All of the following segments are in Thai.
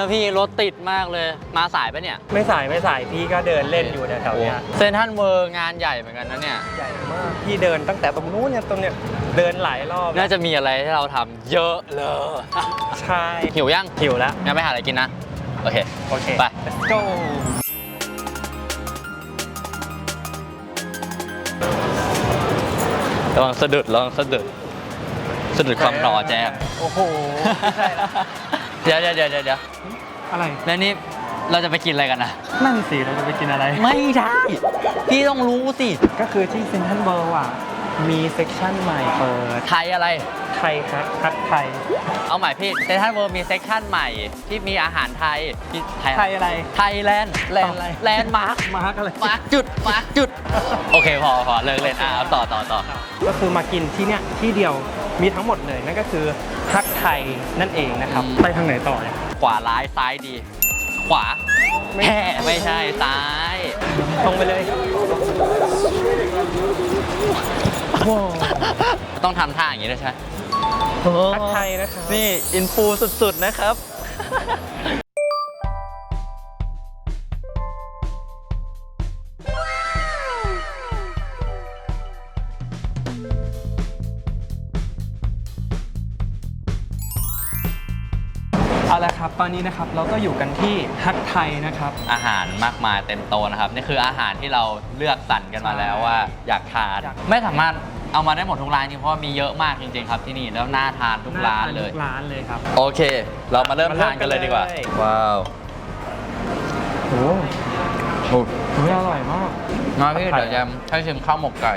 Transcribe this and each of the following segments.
โอ้โหโทษทีนะพี่รถติดมากเลยมาสายปะเนี่ย ไม่สายไม่สายพี่ก็เดินเล่นอยู่แถวๆเนี้ยเซนทันเวอร์งานใหญ่เหมือนกันนะเนี่ย ใหญ่มากพี่เดินตั้งแต่ตรงนู้นเนี่ยตรงเนี้ยเดินหลายรอบน่าจะมีอะไรให้เราทำเยอะเลย ใช่หิวยังหิวแล้วงั้นไปหาอะไรกินนะ โอเค โอเค ไป let's go ระวังสะดุดระวังสะดุดสะดุดความรอแจ๊บ โอ้โหไม่ใช่ละเดี๋ยวเดี๋ยวเดี๋ยวเดี๋ยว อะไร แล้วนี่เราจะไปกินอะไรกันนะนั่นสิเราจะไปกินอะไร ไม่ได้ พี่ต้องรู้สิก็คือที่เซนทรัลเวิลด์อะ มีเซ็กชันใหม่เปิดไทยอะไร ไทยครับทักไทย เอาใหม่พี่เซนทันเวิร์มีเซ็กชันใหม่ที่มีอาหารไทยที่ไทยไทยอะไร ไทยแลนด์แลนด์อะไร แลนด์มาร์คมาร์กอะไร มาร์คจุดมาร์คจุด โอเคพอพอเลิกเล่นอะเอาต่อต่อต่อก็คือมากินที่เนี้ยที่เดียวมีทั้งหมดเลยนั่นก็คือฮักไทยนั่นเองนะครับ ไปทางไหนต่อเนี่ย ขวาร้ายซ้ายดี ขวาไม่แห่ไม่ใช่ซ้ายตรงไปเลยโว้ต้องทำท่าอย่างนี้ด้วยใช่ไหมฮักไทยนะครับ นี่ อินฟูสุดๆนะครับ เอาละครับ ตอนนี้นะครับเราก็อยู่กันที่ฮักไทยนะครับ อาหารมากมายเต็มโตะนะครับ นี่คืออาหารที่เราเลือกสรรกันมาแล้วว่าอยากทาน อยากไม่สามารถเอามาได้หมดทุกร้านจริงเพราะว่ามีเยอะมากจริงๆครับที่นี่แล้วน่าทานทุกร้านเลย ทุกร้านเลยครับ โอเค เรามาเริ่มมาเริ่ทามนกันเลยกันเลยดีกว่าว้าวโอ้โอ้โหอร่อยมาก มาพี่ผัดไทยเดี๋ยวจะให้ชิมข้าวหมกไก่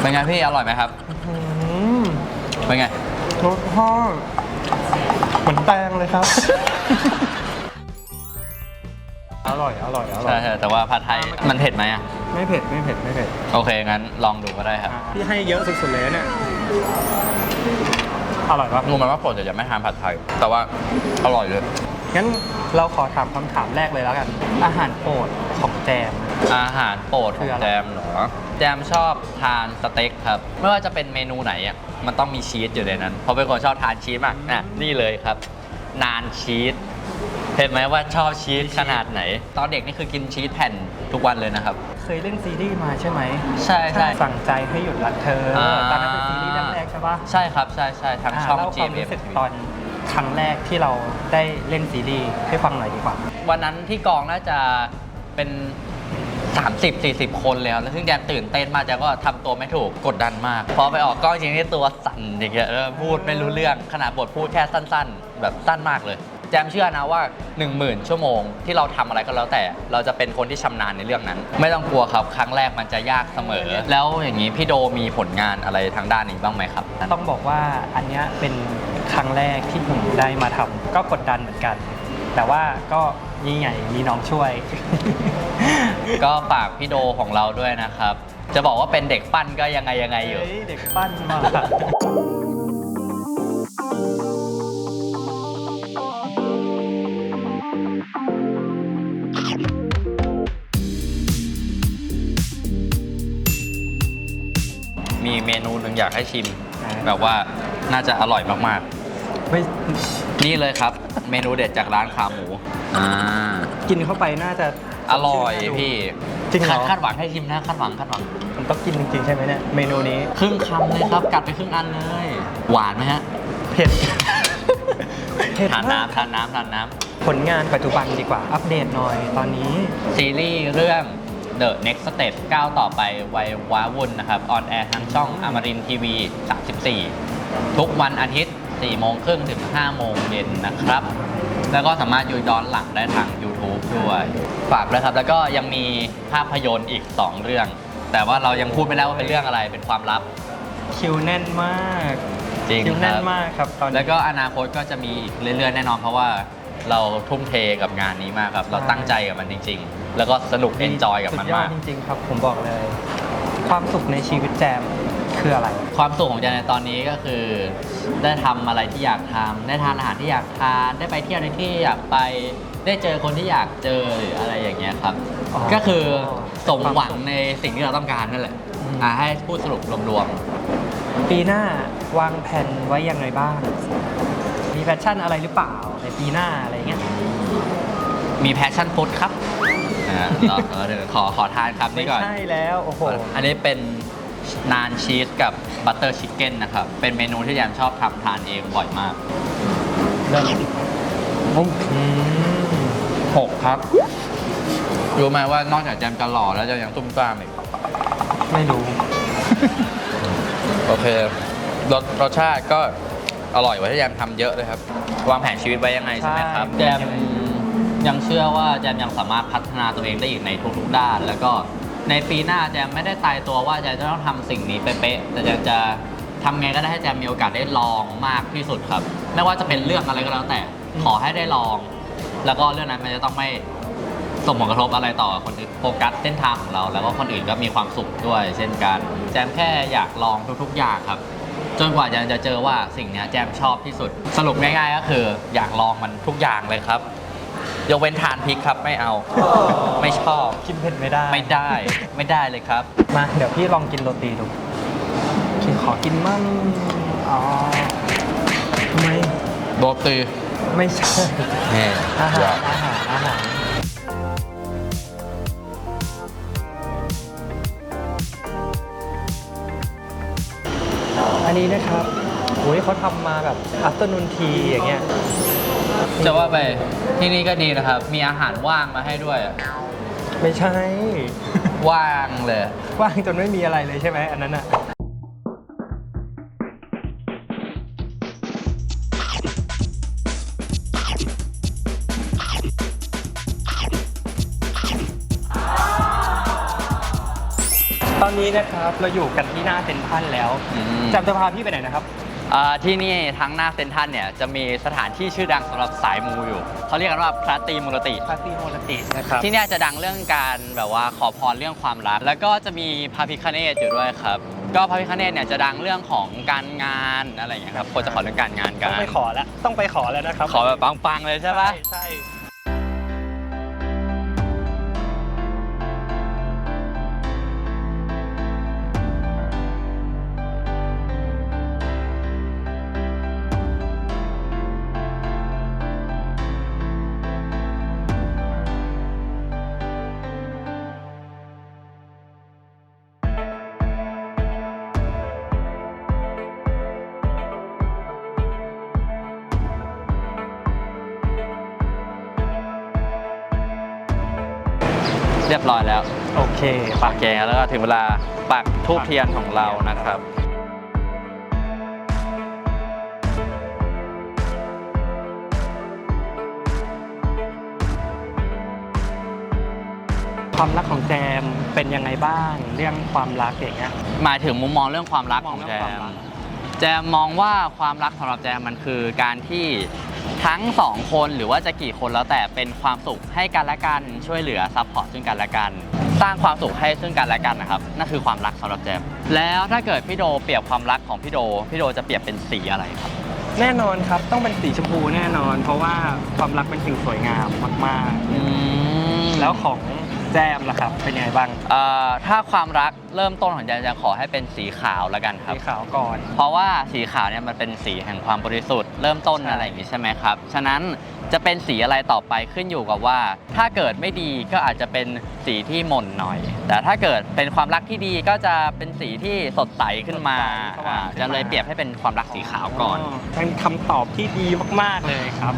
เป็นไงพี่อร่อยไหมครับอืม เป็นไง รสชาติเหมือนแตงเลยครับ อร่อย อร่อย อร่อใช่ย ใช่แต่ว่าผัดไทยมันเผ็ดไหมอะไม่เผ็ด ไม่เผ็ด ไม่เผ็ด โอเค งั้นลองดูก็ได้ครับพี่ให้เยอะสุดๆเลยนะเนี่ย อร่อยปะรู้ไหมว่าปกติจะไม่ทานผัดไทย แต่ว่าอร่อยเลย งั้นเราขอถามคำถามแรกเลยแล้วกัน อาหารโปรดของแจม อาหารโปรดขคือองอะไร แจมเหรอ แจมชอบทานสเต็กครับ ไม่ว่าจะเป็นเมนูไหนอะมันต้องมีชีสอยู่ในนั้น เพราะเป็นคนชอบทานชีสมากน่ะนี่เลยครับ นานชีสเห็นไหมว่าชอบชีสขนาดไหน ตอนเด็กนี่คือกินชีสแผ่นทุกวันเลยนะครับ เคยเล่นซีรีส์มาใช่ไหมใช่ใช่สั่งใจให้หยุดรักเธออา ตอนนั้นเป็นซีรีส์แรกๆใช่ปะใช่ครับใช่ใช่ทางช่อง เล่าความ GMM รู้สึกตอนครั้งแรกที่เราได้เล่นซีรีส์ให้ฟังหน่อยดีกว่า วันนั้นที่กองน่าจะเป็น 30 40 คนเลยครับแล้วซึ่งแจมตื่นเต้นมากแจมก็ทำตัวไม่ถูกกดดันมาก พอไปออกกล้องจริงที่ตัวสั่นอย่างเงี้ยพูดไม่รู้เรื่องขนาดบทพูดแค่สั้น ๆ แบบสั้นมากเลย แจมเชื่อนะว่า 10,000 ชั่วโมงที่เราทำอะไรก็แล้วแต่ เราจะเป็นคนที่ชำนาญในเรื่องนั้น ไม่ต้องกลัวครับ ครั้งแรกมันจะยากเสมอ แล้วอย่างนี้พี่โดมีผลงานอะไรทางด้านนี้บ้างไหมครับ ต้องบอกว่าอันเนี้ยเป็นครั้งแรกที่ผมได้มาทำก็กดดันเหมือนกัน แต่ว่าก็ยิ่งใหญ่มีน้องช่วย ก็ฝากพี่โดของเราด้วยนะครับ จะบอกว่าเป็นเด็กปั้นก็ยังไงยังไงอยู่ เฮ้ยเด็กปั้นมา มีเมนูหนึ่งอยากให้ชิม แบบว่าน่าจะอร่อยมาก ไม่ๆนี่เลยครับ เมนูเด็ดจากร้านขาหมู อ่า กินเข้าไปน่าจะอร่อยพี่จริงเหรอคาดคาดหวังให้ชิมนะคาดหวังคาดหวังมันต้องกินจริงๆใช่ไหมเนี่ยเมนูนี้ครึ่งคำเลยครับ กัดไปครึ่งอันเลย หวานไหมฮะเผ็ดเผ็ดทานมากน้ำทานน้ำทานน้ผลงานปัจจุบันดีกว่า อัปเดตหน่อยตอนนี้ำซีรีส์เรื่อง The Next Step ก้าวต่อไปวัยว้าวุ่นนะครับ ออนแอร์ทางช่องอมรินทีวี 34 ทุกวันอาทิตย์ 4โมงครึ่งถึง5โมงเย็นนะครับ แล้วก็สามารถดูย้อนหลังได้ทาง YouTube ด้วย ฝากด้วยครับ แล้วก็ยังมีภาพยนตร์อีก 2 เรื่อง แต่ว่าเรายังพูดไม่ได้ว่าเป็นเรื่องอะไรเป็นความลับ คิวแน่นมากจริงคิวคแน่นรับมากครับตอนนี้แล้วก็อนาคตก็จะมีอีกเรื่อยๆแน่นอนเพราะว่าเราทุ่มเทกับงานนี้มากครับ เราตั้งใจกับมันจริง ๆ แล้วก็สนุกเอนจอยกับมันสุดยอมาดก จริงๆครับ ผมบอกเลย ความสุขในชีวิตแจม คืออะไร ความสุขของเจนในตอนนี้ก็คือ ได้ทำอะไรที่อยากทำได้ทานอาหารที่อยากทานได้ไปเที่ยวในที่อยากไปได้เจอคนที่อยากเจอหรืออะไรอย่างเงี้ยครับ อ๋อก็คือสมหวังในสิ่งที่เราต้องการนั่นแหละอืม อะให้พูดสรุปรวมปีหน้าวางแผนไว้ยังไงบ้าง มีแพชชั่นอะไรหรือเปล่าในปีหน้าอะไรเงี้ยมีแพชชั่นฟู้ดครับอ่าเออเออเดี๋ยวขอขอทานครับไม่นี่ก่อน ใช่แล้ว โอ้โห อันนี้เป็น นานชีสกับบัตเตอร์ชิคเก้นนะครับ เป็นเมนูที่แยมชอบทำทานเองบ่อยมากเริ่มอืมหกครับ รู้ไหมว่านอกจากแจมจะหล่อแล้วจะยังตุ้มกล้ามอีก ไม่รู้ โอเครสรสชาติก็อร่อยกว่าที่แจมทำเยอะเลยครับ วางแผนชีวิตไว้ยังไงใช่ไหมครับใช่แจมยังเชื่อว่าแจมยังสามารถพัฒนาตัวเองได้อีกในทุกๆด้าน แล้วก็ ในปีหน้าแจมไม่ได้ตายตัวว่าแจมจะต้องทำสิ่งนี้เป๊ะๆแต่แจมจะทำไงก็ได้ให้แจมมีโอกาสได้ลองมากที่สุดครับ ไม่ว่าจะเป็นเรื่องอะไรก็แล้วแต่ขอให้ได้ลอง แล้วก็เรื่องนั้นมันจะต้องไม่ส่งผลกระทบอะไรต่อคนอื่นโฟกัสเส้นทางของเรา แล้วก็คนอื่นก็มีความสุขด้วย เช่นกัน แจมแค่อยากลองทุกๆอย่างครับ จนกว่าจะจะเจอว่าสิ่งเนี้ยแจมชอบที่สุด สรุปง่ายๆก็คืออยากลองมันทุกอย่างเลยครับ ยกเว้นทานพริกครับไม่เอา ไม่ชอบ กินเผ็ดไม่ได้ ไม่ได้ ไม่ได้เลยครับ มา เดี๋ยวพี่ลองกินโรตีดูพี่ขอกินมั่งอ๋อทำไมโรตีไม่ใช่นี่อาหารอาหารอาหารอันนี้นะครับโอ้ยเขาทำมาแบบอั t เ r อร์นูนทีอย่างเงี้ย จะว่าไปที่นี่ก็ดีนะครับ มีอาหารว่างมาให้ด้วยอะไม่ใช่ ว่างเลย ว่างจนไม่มีอะไรเลยใช่ไหมอันนั้นอะตอนนี้นะครับเราอยู่กันที่หน้าเซ็นทรัลแล้วอืมจำจะพาพี่ไปไหนนะครับอ่า ที่นี่ทั้งหน้าเซ็นทรัลเนี่ยจะมีสถานที่ชื่อดังสำหรับสายมูอยู่ เขาเรียกกันว่าพระตรีมูรติพาตีโมลตินะครับที่เนี่ยจะดังเรื่องการแบบว่าขอพรเรื่องความรัก แล้วก็จะมีพระพิคเนตอยู่ด้วยครับ ก็พระพิคเนตเนี่ยจะดังเรื่องของการงานอะไรอย่างเงี้ยครับคนจะขอเรื่องการงานกัต้อนงไปขอแล้วต้องไปขอแล้วนะครับขอแบบปังๆเลยใช่ปะใช่ รียบร้อยแล้ว โอเคปักแกงแล้วก็ถึงเวลาปักทูบเทียนของเรานะครับความรักของแจมเป็นยังไงบ้างเรื่องความรักอย่างเงี้ยหมายถึงมุมมองเรื่องความรักของมองแจเรื่องความมรักแจมมองว่าความรักสำหรับแจมมันคือการที่ ทั้งสองคนหรือว่าจะกี่คนแล้วแต่เป็นความสุขให้กันและกันช่วยเหลือซัพพอร์ตซึ่งกันและกัน สร้างความสุขให้ซึ่งกันและกันนะครับนั่นคือความรักสำหรับแจมแล้วถ้าเกิดพี่โดเปรียบความรักของพี่โดพี่โดจะเปรียบเป็นสีอะไรครับแน่นอนครับต้องเป็นสีชมพูแน่นอน เพราะว่าความรักเป็นสิ่งสวยงามมากๆแล้วของ แจมล่ะครับ เป็นยังไงบ้างเอ่อถ้าความรักเริ่มต้นของแจมจะขอให้เป็นสีขาวแล้วกันครับ สีขาวก่อน เพราะว่าสีขาวเนี่ยมันเป็นสีแห่งความบริสุทธิ์เริ่มต้นใช่ อะไรอย่างนี้ใช่ไหมครับ ฉะนั้นจะเป็นสีอะไรต่อไปขึ้นอยู่กับว่า ถ้าเกิดไม่ดีก็อาจจะเป็นสีที่หม่นหน่อย แต่ถ้าเกิดเป็นความรักที่ดีก็จะเป็นสีที่สดใสขึ้นมาสว่างอ่าขึ้นมา จะเลยเปรียบให้เป็นความรักสีขาวก่อน เป็นคำตอบที่ดีมากๆเลยครับ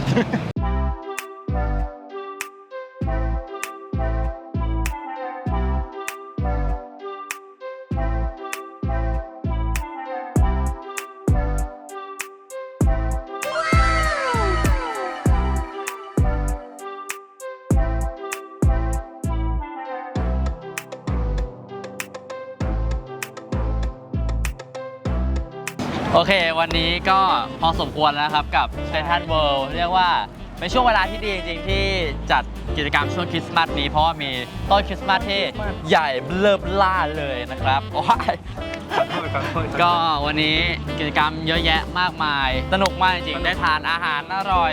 โอเค วันนี้ก็พอสมควรแล้วครับกับเซนทันเวิลด์เรียกว่าเป็นช่วงเวลาที่ดีจริงๆที่จัดกิจกรรมช่วงคริสต์มาสนี้เพราะว่ามีต้นคริสต์มาสที่ใหญ่เบลิบล่าเลยนะครับโอ้ยก็วันนี้กิจกรรมเยอะแยะมากมาย สนุกมากจริงๆได้ทานอาหารอร่อย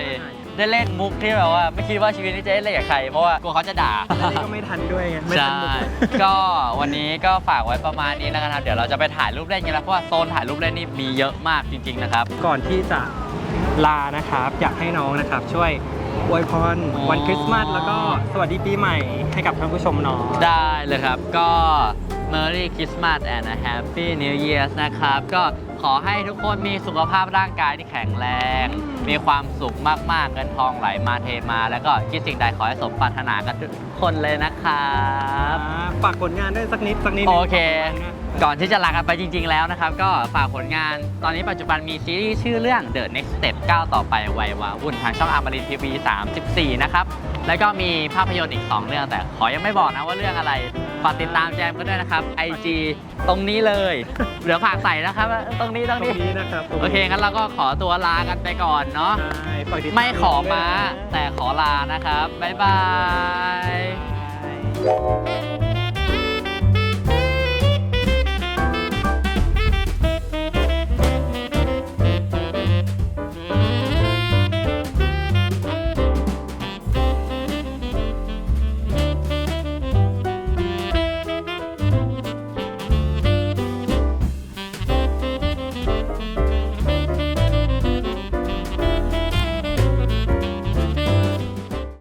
ได้เล่นมุกที่แบบว่าไม่คิดว่าชีวิตนี้จะได้เล่นกับใคร เพราะว่ากลัวเขาจะด่าอันนี้ก็ไม่ทันด้วยไงไม่ทัใช่นมุกก็วันนี้ก็ฝากไว้ประมาณนี้แล้วกันครับ เดี๋ยวเราจะไปถ่ายรูปเล่นกันแล้ว เพราะว่าโซนถ่ายรูปเล่นนี่มีเยอะมากจริง ๆ นะครับ ก่อนที่จะลานะครับ อยากให้น้องนะครับ ช่วยอวยพรอ๋อ วันคริสต์มาสแล้วก็สวัสดีปีใหม่ให้กับท่านผู้ชมหน้องได้เลยครับ ก็ Merry Christmas and a Happy New Year นะครับ ก็ข อให้ทุกคนมีสุขภาพร่างกายที่แข็งแรง มีความสุขมากๆเงินทองไหลมาเทมา แล้วก็คิดสิ่งใดขอให้สมปรารถนากันทุกคนเลยนะครับฝากผลงานด้วยสักนิดสักนิดโอเคฝากผลงานด้วยก่อนที่จะลากันไปจริง ๆ แล้วนะครับ ก็ฝากผลงานตอนนี้ปัจจุบันมีซีรีส์ชื่อเรื่อง The Next Step ก้าวต่อไปวัยวาวุ่นทางช่องอมรินทีวี34 นะครับแล้วก็มีภาพยนตร์อีก 2 เรื่องแต่ขอยังไม่บอกนะว่าเรื่องอะไรฝากติดตามแจมกันด้วยนะครับ IG ตรงนี้เลยเดี๋ยวฝากใส่นะครับตรงนี้ตรงตรงนี้ นี้นะครับตรงนี้โอเค งั้นเราก็ขอตัวลากันไปก่อนเนาะ ใช่ฝากติดตไม่ขอม้า ด้วยนะ แต่ขอลานะครับ บ๊ายบาย Bye.